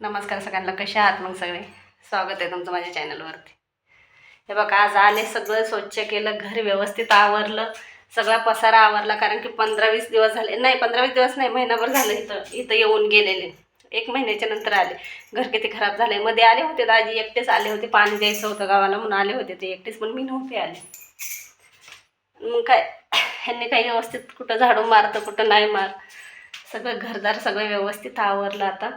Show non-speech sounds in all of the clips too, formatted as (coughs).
नमस्कार सगळ्यांना कशा आहात मग सगळे? स्वागत आहे तुमचं माझ्या चॅनलवरती. हे बघा आज आले सगळं स्वच्छ केलं घर व्यवस्थित आवरलं सगळा पसारा आवरला कारण की पंधरा वीस दिवस झाले. नाही पंधरा वीस दिवस नाही महिनाभर झालं इथं इथं येऊन गेलेले. एक महिन्याच्या नंतर आले. घर किती खराब झाले मध्ये आले होते दाजी एकटेच आले होते पाणी द्यायचं होतं गावाला म्हणून आले होते ते एकटेच पण मी नव्हते आले. मग काय ह्यांनी काही व्यवस्थित कुठं झाडू मारतं कुठं नाही मार सगळं घरदार सगळं व्यवस्थित आवरलं आता.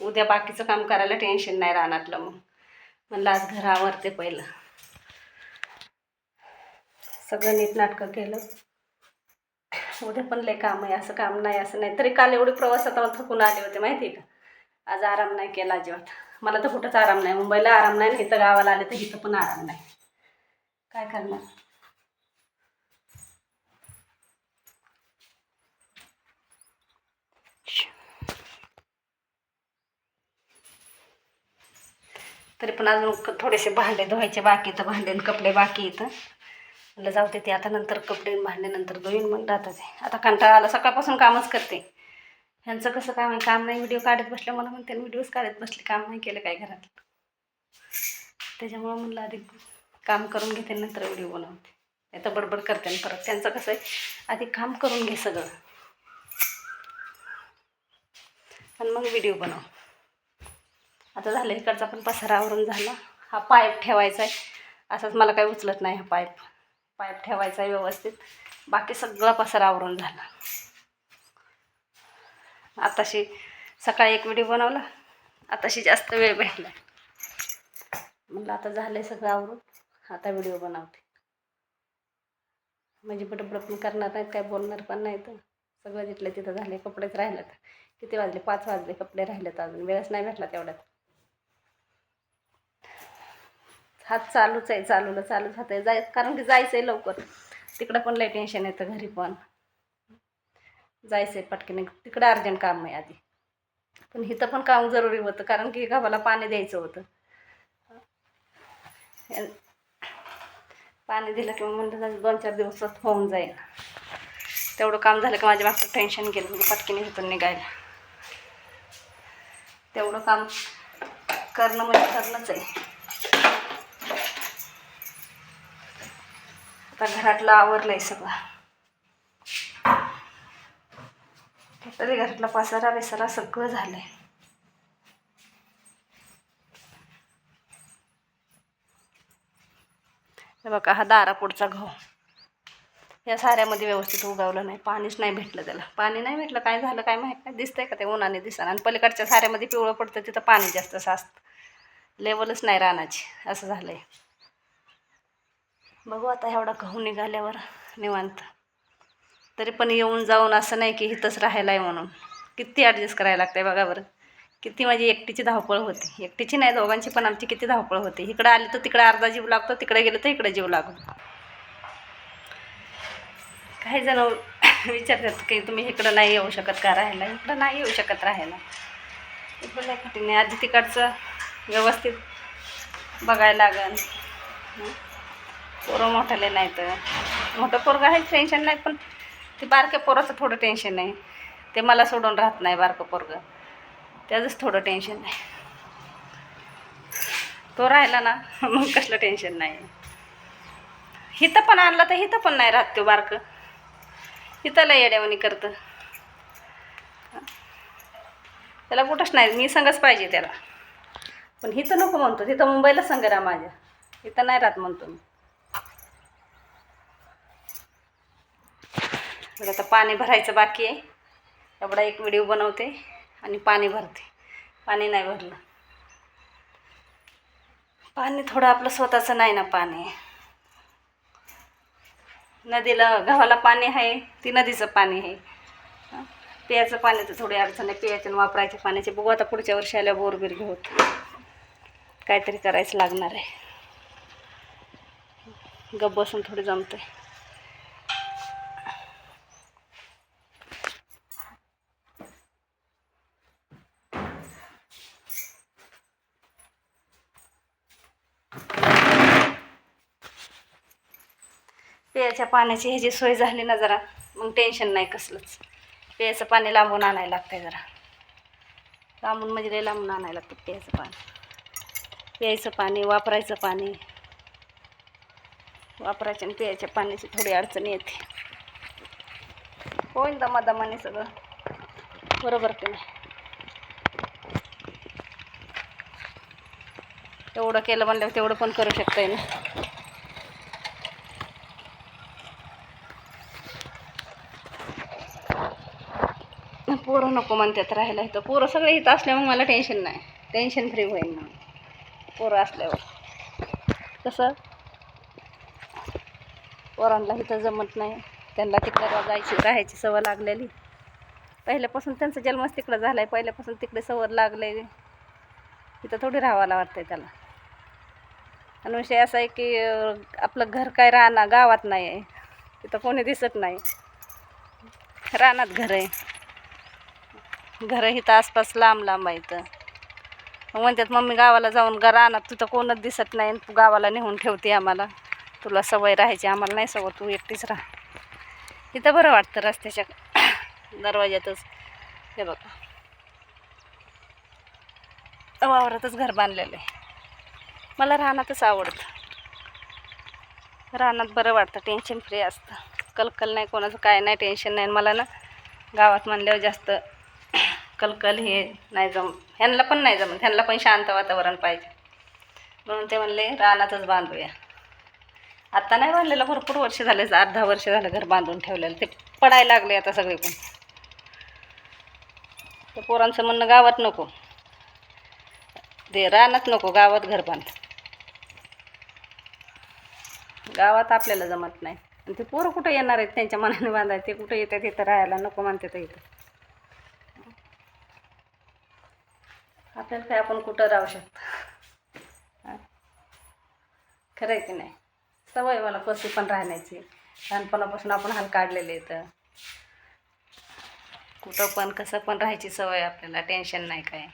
उद्या बाकीचं काम करायला टेन्शन नाही राहणारलं मग. म्हणलं आज घर आवरते पहिलं. सगळं नीटनाटकं केलं. उद्या पण लय काम आहे असं काम नाही असं नाही. तरी काल एवढे प्रवासात मला थकून आले होते माहिती आहे का? आज आराम नाही केला अजिबात. मला तर कुठंच आराम नाही. मुंबईला आराम नाही इथं गावाला आले तर इथं पण आराम नाही. काय करणार? तरी पण अजून थोडेसे भांडे धुवायचे बाकी तर भांडे आणि कपडे बाकी इथं. म्हणलं जाऊ ते आता नंतर कपडे भांडे नंतर धुईन मग राहतं ते. आता कंटाळा आला सकाळपासून कामच करते. ह्यांचं कसं काम आहे? काम नाही व्हिडिओ काढत बसले मला म्हणते व्हिडिओज काढत बसले काम नाही केलं काय घरात त्याच्यामुळं म्हणलं आधी काम करून घेते नंतर व्हिडिओ बनवते. नाही तर बडबड करते आणि परत त्यांचं कसं आहे आधी काम करून घे सगळं. आणि मग व्हिडिओ बनव. आता झालं इकडचा पण पसारावरून झाला. हा पाईप ठेवायचा आहे असंच मला काही उचलत नाही हा पाईप. पाईप ठेवायचा आहे व्यवस्थित. बाकी सगळा पसारावरून झाला. आताशी सकाळी एक व्हिडिओ बनवला. आताशी जास्त वेळ भेटला. म्हटलं आता झालं आहे सगळं आवरून. आता व्हिडिओ बनवते. म्हणजे बडबड पण करणार नाहीत काय बोलणार पण नाही तर सगळं जिथलं तिथं झाले कपडेच राहिलेत. किती वाजले? पाच वाजले कपडे राहिलेत अजून. वेळच नाही भेटला तेवढ्यात. हात चालूच आहे चालूला चालूच हात आहे. जाय कारण की जायचं आहे लवकर. तिकडं पण लय टेन्शन येतं घरी पण. जायचं आहे पटकन. तिकडं अर्जंट काम आहे आधी. पण इथं पण काम जरुरी होतं कारण की गावाला पाणी द्यायचं होतं. पाणी दिलं की मग म्हणलं दोन चार दिवसात होऊन जाईल. तेवढं काम झालं की माझ्या मागचं टेन्शन गेलं म्हणजे पटकीने इथून निघायला. तेवढं काम करणं म्हणजे करणंच आहे. आता घरातलं आवरलं आहे सगळं. तरी घरातला पसारा बिसारा सगळं झालंय. बघा हा दारापुढचा गहू या साऱ्यामध्ये व्यवस्थित उगवलं नाही. पाणीच नाही भेटलं त्याला. पाणी नाही भेटलं काय झालं काय माहीत नाही. दिसतंय का ते उन्हाने दिसणार आणि पलीकडच्या साऱ्यामध्ये पिवळं पडतं तिथं पाणी जास्त साचतं. लेवलच नाही रानाची असं झालं आहे बघू आता एवढा गहू निघाल्यावर निवांत. तरी पण येऊन जाऊन असं नाही की इथंच राहायला आहे म्हणून. किती ॲडजस्ट करायला लागतंय बघा बरं. किती माझी एकटीची धावपळ होते. एकटीची नाही दोघांची पण आमची किती धावपळ होते. इकडं आली तर तिकडे अर्धा जीव लागतो तिकडे गेलं तर इकडे जीव लागतो. काही जण विचारतात की तुम्ही इकडं नाही येऊ शकत का राहायला? इकडं नाही येऊ शकत राहायला. इकडं नाही कठीण आधी तिकडचं व्यवस्थित बघायला लागेल पोरं मोठाले नाही तर मोठं पोरगं आहे टेन्शन नाही पण ते बारक्या पोराचं थोडं टेन्शन आहे ते मला सोडून राहत नाही बारकं पोरगं. त्याचंच थोडं टेन्शन आहे. तो राहिला ना (laughs) मग कसलं टेन्शन नाही. हिथं पण आणलं तर हिथं पण नाही राहत तो बारकं. हिथं लय करतं. त्याला कुठंच नाही मी संगच पाहिजे त्याला. पण हिथं नको म्हणतो तिथं मुंबईला संग राहा माझ्या. इथं नाही राहत म्हणतो मी. तर आता पाणी भरायचं बाकी आहे. एवढा एक व्हिडिओ बनवते आणि पाणी भरते. पाणी नाही भरलं. पाणी थोडं आपलं स्वतःचं नाही ना पाणी. नदीला गव्हाला पाणी आहे ती नदीचं पाणी आहे. पियाचं पाणी तर थोडी अडचण आहे प्यायचं वापरायच्या पाण्याचे. बघू आता पुढच्या वर्षी आल्या बोरबीर घेऊत काहीतरी करायचं लागणार आहे. गप बसून थोडी जमते प्यायच्या पाण्याची ह्याची सोय झाली ना जरा मग टेन्शन नाही कसलंच. प्यायचं पाणी लांबून आणायला लागतंय जरा. लांबून म्हणजे लय लांबून आणायला लागतं प्यायचं पाणी. प्यायचं पाणी वापरायचं पाणी. वापरायच्या आणि प्यायच्या पाण्याची थोडी अडचण येते. होईन दमादमाने सगळं. बरोबर की नाही? एवढं केलं म्हणल्यावर तेवढं पण करू शकता ना पोरं नको म्हणतात राहायला इथं. पोरं सगळे इथं असल्यामुळे मला टेन्शन नाही. टेन्शन फ्री होईल ना पोरं असल्यावर. कसं? पोरांना इथं जमत नाही. त्यांना तिकडं जायची राहायची सवय लागलेली. पहिल्यापासून त्यांचा जन्मच तिकडं झाला आहे पहिल्यापासून तिकडे सवय लागलेली तिथं थोडी राहावायला वाटतंय त्याला. आणि विषय असा आहे की आपलं घर काय राहणार? गावात नाही आहे तिथं कोणी दिसत नाही. रानात घर आहे. घरं इथं आसपास लांब लांब आहे तर मग म्हणतात मम्मी गावाला जाऊन गा रानात तिथं कोणच दिसत नाही तू गावाला नेऊन ठेवते आम्हाला. तुला सवय राहायची आम्हाला नाही सवय तू एकटीच राहा. इथं बरं वाटतं रस्त्याच्या (coughs) दरवाज्यातच. हे बघा. वावरातच घर बांधलेलं आहे. मला रानातच आवडतं. रानात बरं वाटतं टेन्शन फ्री असतं. कलकल नाही कोणाचं काय नाही टेन्शन नाही. आणि मला ना गावात म्हणल्यावर जास्त कलकल हे नाही जम ह्यांना पण नाही जमत ह्यांना पण शांत वातावरण पाहिजे. म्हणून ते म्हणले रानातच बांधूया. आत्ता नाही बांधलेलं भरपूर वर्ष झाले आठ दहा वर्ष झालं घर बांधून ठेवलेलं. ते पडायला लागले आता सगळे पण. तर पोरांचं म्हणणं गावात नको. ते रानात नको गावात घर बांध. गावात आपल्याला जमत नाही. आणि ते पोरं कुठं येणार आहेत त्यांच्या मनाने बांधायचे ते कुठं येतात इथं राहायला नको मानतात इथं. आपल्याला काय आपण कुठं राहू शकतो? खरं आहे की नाही? सवय मला कशी पण राहण्याची. लहानपणापासून आपण हाल काढलेले तर कुठं पण कसं पण राहायची सवय आपल्याला. टेन्शन नाही काय.